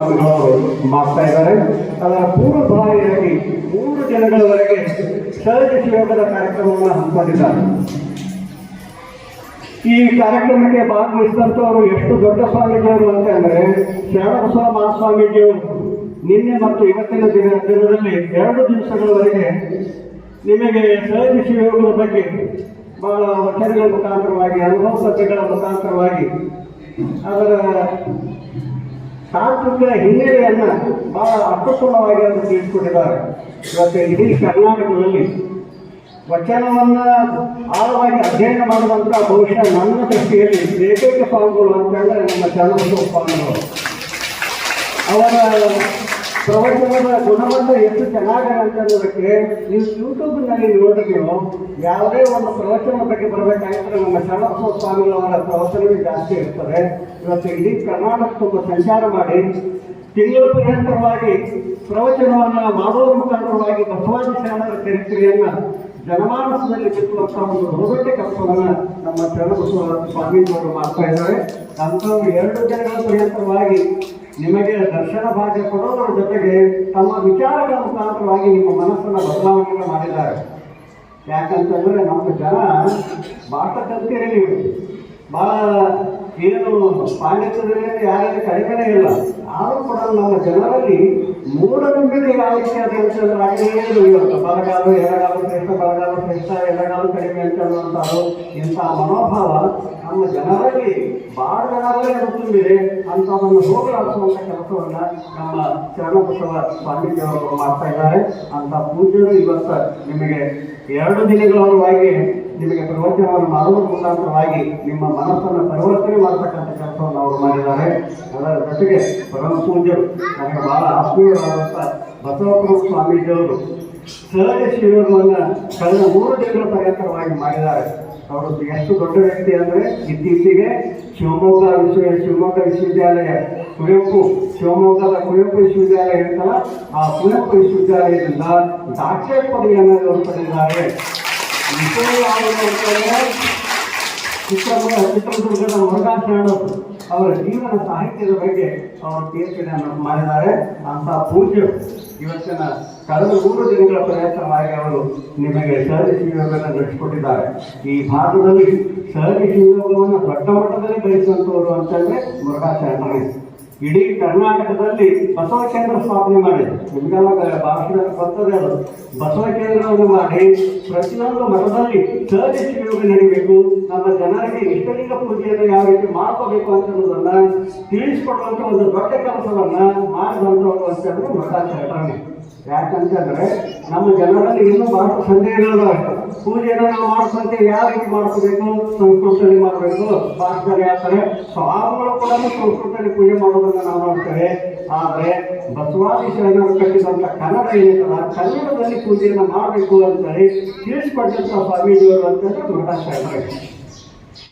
ಮಾಡ್ತಾ ಇದ್ದಾರೆ ಅದರ ಪೂರ್ವಭಾವಿಯಾಗಿ ಮೂರು ದಿನಗಳವರೆಗೆ ಸಹಜ ಯೋಗದ ಕಾರ್ಯಕ್ರಮವನ್ನು ಹಮ್ಮಿಕೊಂಡಿದ್ದಾರೆ. ಈ ಕಾರ್ಯಕ್ರಮಕ್ಕೆ ಭಾಗವಹಿಸಿದಂಥವರು ಎಷ್ಟು ದೊಡ್ಡ ಸ್ವಾಮೀಜಿಯವರು ಅಂತಂದ್ರೆ ಶರಣಬಸವ ಮಹಾಸ್ವಾಮೀಜಿಯವರು ನಿನ್ನೆ ಮತ್ತು ಇವತ್ತಿನ ದಿನ ದಿನದಲ್ಲಿ ಎರಡು ದಿವಸಗಳವರೆಗೆ ನಿಮಗೆ ಸಹಜ ಶಿವಯೋಗದ ಬಗ್ಗೆ ಬಹಳ ವಚನಗಳ ಮುಖಾಂತರವಾಗಿ, ಅನುಭವ ಸಭೆಗಳ ಮುಖಾಂತರವಾಗಿ ಅದರ ತಾಂತ್ರಿಕ ಹಿನ್ನೆಲೆಯನ್ನ ಬಹಳ ಅರ್ಥಪೂರ್ಣವಾಗಿ ಅವರು ತಿಳಿಸಿಕೊಟ್ಟಿದ್ದಾರೆ. ಇವತ್ತು ಇಡೀ ಕರ್ನಾಟಕದಲ್ಲಿ ವಚನವನ್ನ ಆಳವಾಗಿ ಅಧ್ಯಯನ ಮಾಡುವಂತ ಬಹುಶಃ ನನ್ನ ದೃಷ್ಟಿಯಲ್ಲಿ ಏಕೈಕ ಸ್ವಾಮಿಗಳು ಅಂತಂದ್ರೆ ನಮ್ಮ ಸ್ವಾಮಿಗಳು. ಅವರ ಪ್ರವಚನದ ಗುಣಮಟ್ಟ ಎಷ್ಟು ಚೆನ್ನಾಗಿದೆ ಅಂತ ಅನ್ನೋದಕ್ಕೆ ನೀವು ಯೂಟ್ಯೂಬ್ನಲ್ಲಿ ನೋಡಿದ್ರು ಯಾವುದೇ ಒಂದು ಪ್ರವಚನ ಬಗ್ಗೆ ಬರಬೇಕಾಗಿದ್ರೆ ನಮ್ಮ ಶರಣಬಸವ ಸ್ವಾಮಿಗಳವರ ಪ್ರವಚನವೇ ಜಾಸ್ತಿ ಇರ್ತದೆ. ಇವತ್ತು ಇಡೀ ಕರ್ನಾಟಕ ತುಂಬ ಸಂಚಾರ ಮಾಡಿ, ತಿಂಗಳ ಪರ್ಯಂತರವಾಗಿ ಪ್ರವಚನವನ್ನು ಮಾಡುವ ಮುಖಾಂತರವಾಗಿ ಬಸವಾದಿ ಶರಣರ ಚರಿತ್ರೆಯನ್ನ ಜನಮಾನಸದಲ್ಲಿ ಬಿತ್ತುವಂತ ಒಂದು ಬಹುದೊಡ್ಡ ಕಲ್ಪವನ್ನ ನಮ್ಮ ಚರಣಬಸವ ಸ್ವಾಮೀಜಿಯವರು ಮಾಡ್ತಾ ಇದ್ದಾರೆ. ಅಂಥವ್ರು ಎರಡು ದಿನಗಳ ಪರ್ಯಂತರವಾಗಿ ನಿಮಗೆ ದರ್ಶನ ಭಾಗ್ಯ ಕೊಡೋದರ ಜೊತೆಗೆ ತಮ್ಮ ವಿಚಾರಗಳ ಮುಖಾಂತರವಾಗಿ ನಿಮ್ಮ ಮನಸ್ಸನ್ನು ಬದಲಾವಣೆ ಮಾಡಿದ್ದಾರೆ. ಯಾಕಂತಂದ್ರೆ ನಮ್ಮ ಜನ ಭಾಳ ಕಲ್ತೀರಿ ಭಾಳ ಏನು ಪಾಂಡಿತ್ಯದಲ್ಲಿ ಯಾರಲ್ಲಿ ಕಡಿಮೆನೇ ಇಲ್ಲ. ಆದರೂ ಕೂಡ ನಮ್ಮ ಜನರಲ್ಲಿ ಮೂಢನಂಬಿಕೆ ಯಾವ ರೀತಿ ಅದೇ ಅಂತಂದ್ರೆ ಏನು ಇವತ್ತು ಬರಗಾಲ ಎಡಗಾಲ ಶ್ರೇಷ್ಠ ಬರಗಾಲ ಶ್ರೇಷ್ಠ ಎಡಗಾಲ ಕಡಿಮೆ ಅಂತ ಅನ್ನುವಂಥದ್ದು, ಇಂಥ ಮನೋಭಾವ ನಮ್ಮ ಜನರಲ್ಲಿ, ಬಹಳ ಜನರಲ್ಲೇ ಅದು ತುಂಬಿದೆ ಅಂಥದನ್ನು ಹೋಗಲಾಡಿಸುವಂಥ ಕೆಲಸವನ್ನ ನಮ್ಮ ಚರಣಪುತ್ರ ಪಾಂಡಿತ್ಯವರು ಮಾಡ್ತಾ ಇದ್ದಾರೆ. ಅಂತ ಪೂಜೆಗಳು ಇವತ್ತು ನಿಮಗೆ ಎರಡು ದಿನಗಳವರೆಗೆ ನಿಮಗೆ ಪ್ರವಚನವನ್ನು ಮಾಡುವ ಮುಖಾಂತರವಾಗಿ ನಿಮ್ಮ ಮನಸ್ಸನ್ನು ಪರಿವರ್ತನೆ ಮಾಡತಕ್ಕಂಥ ಕೆಲಸವನ್ನು ಅವರು ಮಾಡಿದ್ದಾರೆ. ಅದರ ಜೊತೆಗೆ ಪರಮ ಪೂಜ್ಯರು, ನನಗೆ ಬಹಳ ಆತ್ಮೀಯರಾದಂಥ ಬಸವಪ್ರಭು ಸ್ವಾಮೀಜಿಯವರು ಸಹಜ ಶಿಬಿರವನ್ನು ಕಳೆದ ಮೂರು ದಿನಗಳ ಪರ್ಯಂತರವಾಗಿ ಮಾಡಿದ್ದಾರೆ. ಅವರು ಎಷ್ಟು ದೊಡ್ಡ ವ್ಯಕ್ತಿ ಅಂದರೆ ಇತ್ತೀಚೆಗೆ ಶಿವಮೊಗ್ಗ ವಿಶ್ವ ಶಿವಮೊಗ್ಗ ವಿಶ್ವವಿದ್ಯಾಲಯ, ಕುವೆಂಪು, ಶಿವಮೊಗ್ಗದ ಕುವೆಂಪು ವಿಶ್ವವಿದ್ಯಾಲಯ ಇರ್ತಲ್ಲ ಆ ಕುವೆಂಪು ವಿಶ್ವವಿದ್ಯಾಲಯದಿಂದ ಡಾಕ್ಟರೇಟ್ ಪದವಿಯನ್ನು ಪಡೆದಿದ್ದಾರೆ. ಚಿತ್ರದುರ್ಗದ ಮುರುಘಾ ಶರಣರು ಅವರ ಜೀವನ ಸಾಹಿತ್ಯದ ಬಗ್ಗೆ ಅವರು ತೀರ್ಪಿಯನ್ನು ಮಾಡಿದ್ದಾರೆ ಅಂತ ಪೂಜ್ಯರು ಇವತ್ತಿನ ಕಳೆದ ಮೂರು ದಿನಗಳ ಪ್ರಯತ್ನವಾಗಿ ಅವರು ನಿಮಗೆ ಸಹಜ ಶಿವಯೋಗವನ್ನು ನಡೆಸಿಕೊಟ್ಟಿದ್ದಾರೆ ಈ ಭಾರತದಲ್ಲಿ ಸಹಜ ಜೀವನವನ್ನು ದೊಡ್ಡ ಮಟ್ಟದಲ್ಲಿ ಬೆಳೆಸುವಂಥವರು ಅಂತಂದ್ರೆ ಮುರುಘಾ ಶರಣರೇ ಇಡೀ ಕರ್ನಾಟಕದಲ್ಲಿ ಬಸವ ಕೇಂದ್ರ ಸ್ಥಾಪನೆ ಮಾಡಿ ನಿಮಗೆಲ್ಲ ಭಾಷಣ ಬರ್ತದೆ ಅದು. ಬಸವ ಕೇಂದ್ರವನ್ನು ಮಾಡಿ ಪ್ರತಿಯೊಂದು ಮಠದಲ್ಲಿ ಶಿವಯೋಗ ನಡೀಬೇಕು. ನಮ್ಮ ಜನರಿಗೆ ಇಷ್ಟಲಿಂಗ ಪೂಜೆಯನ್ನು ಯಾವ ರೀತಿ ಮಾಡ್ಕೋಬೇಕು ಅಂತ ಅನ್ನೋದನ್ನ ತಿಳಿಸ್ಕೊಡುವಂತ ಒಂದು ದೊಡ್ಡ ಕೆಲಸವನ್ನ ಮಾಡಿದಂಥವ್ರು ಅಂತಂದ್ರೆ ಮಠಾಚಾರ್ಯರೇ ಯಾಕಂತಂದ್ರೆ ನಮ್ಮ ಜನರಲ್ಲಿ ಇನ್ನೂ ಬಹಳಷ್ಟು ಸಂದೇಹಗಳಿದಾವೆ ಪೂಜೆನ ನಾವು ಮಾಡ್ಕೊಂತೀವಿ, ಯಾವ ರೀತಿ ಮಾಡ್ಕೋಬೇಕು? ಸಂಸ್ಕೃತದಲ್ಲಿ ಮಾಡಬೇಕು. ಭಾಷೆದಲ್ಲಿ ಹೇಳ್ತಾರೆ ಸ್ವಾಮಿಗಳು ಕೂಡ ಸಂಸ್ಕೃತದಲ್ಲಿ ಪೂಜೆ ಮಾಡೋದನ್ನ ನಾವು ನೋಡ್ತೇವೆ. ಆದ್ರೆ ಬಸವಾದಿ ಕಟ್ಟಿದಂತ ಕನ್ನಡ ಏನಿದೆ ಕನ್ನಡದಲ್ಲಿ ಪೂಜೆಯನ್ನು ಮಾಡಬೇಕು ಅಂತೇಳಿ ತಿಳಿಸ್ಕೊಟ್ಟಂತ ಸ್ವಾಮೀಜಿಯವರು ಅಂತಂದ್ರೆ ಮಠಾಚಾರ್ಯರೇ.